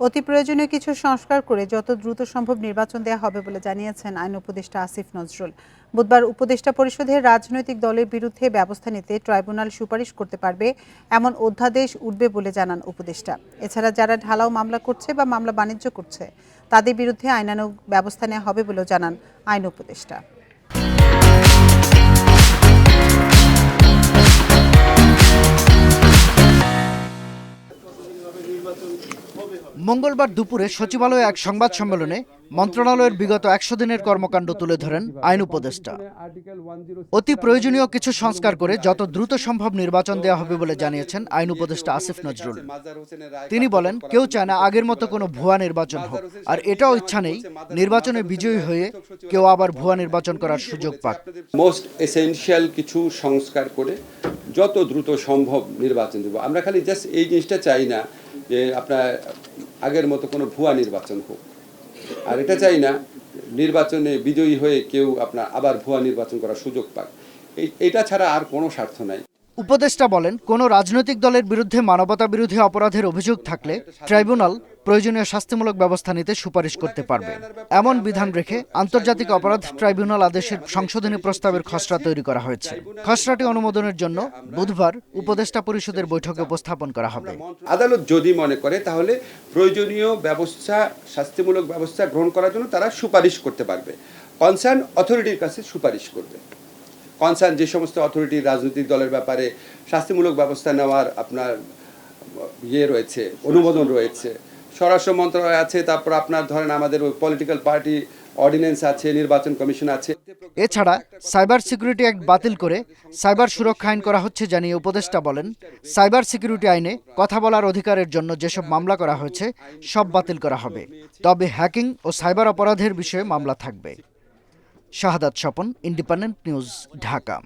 অতি প্রয়োজনীয় কিছু সংস্কার করে যত দ্রুত সম্ভব নির্বাচন দেওয়া হবে বলে জানিয়েছেন আইন উপদেষ্টা আসিফ নজরুল। বুধবার উপদেষ্টা পরিষদের রাজনৈতিক দলের বিরুদ্ধে ব্যবস্থা নিতে ট্রাইব্যুনাল সুপারিশ করতে পারবে এমন অধ্যাদেশ উঠবে বলে জানান উপদেষ্টা। এছাড়া যারা ঢালাও মামলা করছে বা মামলা বাণিজ্য করছে, তাদের বিরুদ্ধে আইনানুগ ব্যবস্থা নেওয়া হবে বলেও জানান আইন উপদেষ্টা। মঙ্গলবার দুপুরে সচিবালয়ে এক সংবাদ সম্মেলনে মন্ত্রণালয়ের বিগত একশো দিনের কর্মকাণ্ড তুলে ধরেন আইন উপদেষ্টা। অতি প্রয়োজনীয় কিছু সংস্কার করে যত দ্রুত সম্ভব নির্বাচন দেওয়া হবে বলে জানিয়েছেন আইন উপদেষ্টা আসিফ নজরুল। তিনি বলেন, কেউ চায় না আগের মতো কোনো ভুয়া নির্বাচন হোক, আর এটাও ইচ্ছা নেই নির্বাচনে বিজয়ী হয়ে কেউ আবার ভুয়া নির্বাচন করার সুযোগ পাক। মোস্ট এসেনশিয়াল কিছু সংস্কার করে যত দ্রুত সম্ভব নির্বাচন দেব। আমরা খালি জাস্ট এই জিনিসটা চাই না যে আপনার আগের মতো কোনো ভুয়া নির্বাচন হোক। আর এটা চাই না, নির্বাচনে বিজয়ী হয়ে কেউ আপনার আবার ভুয়া নির্বাচন করার সুযোগ পাক। এটা ছাড়া আর কোনো স্বার্থ নাই। উপদেষ্টা বলেন, কোনো রাজনৈতিক দলের বিরুদ্ধে মানবতা বিরোধী অপরাধের অভিযোগ থাকলে ট্রাইব্যুনাল প্রয়োজনীয় শাস্তিমূলক ব্যবস্থা নিতে সুপারিশ করতে পারবে। এমন বিধান রেখে আন্তর্জাতিক অপরাধ ট্রাইব্যুনাল আদেশের সংশোধনী প্রস্তাবের খসড়া তৈরি করা হয়েছে। খসড়াটি অনুমোদনের জন্য বুধবার উপদেষ্টা পরিষদের বৈঠকে উপস্থাপন করা হবে। আদালত যদি মনে করে, তাহলে প্রয়োজনীয় ব্যবস্থা, শাস্তিমূলক ব্যবস্থা গ্রহণ করার জন্য তারা সুপারিশ করতে পারবে। কনসার্ন অথরিটির কাছে সুপারিশ করবে। কনসার্ন যে সমস্ত অথরিটি রাজনৈতিক দলের ব্যাপারে শাস্তিমূলক ব্যবস্থা নেওয়ার আপনার ইয়ে রয়েছে, অনুমোদন রয়েছে। স্বরাষ্ট্র মন্ত্রণালয় আছে, তারপর আপনার ধরেন আমাদের ওই পলিটিক্যাল পার্টি অর্ডিন্যান্স আছে, নির্বাচন কমিশন আছে। এছাড়া সাইবার সিকিউরিটি অ্যাক্ট বাতিল করে সাইবার সুরক্ষা আইন করা হচ্ছে জানিয়ে উপদেষ্টা বলেন সাইবার সিকিউরিটি আইনে কথা বলার অধিকারের জন্য যেসব মামলা করা হয়েছে, সব বাতিল করা হবে। তবে হ্যাকিং ও সাইবার অপরাধের বিষয়ে মামলা থাকবে। Shahadat Swapan independent news Dhaka.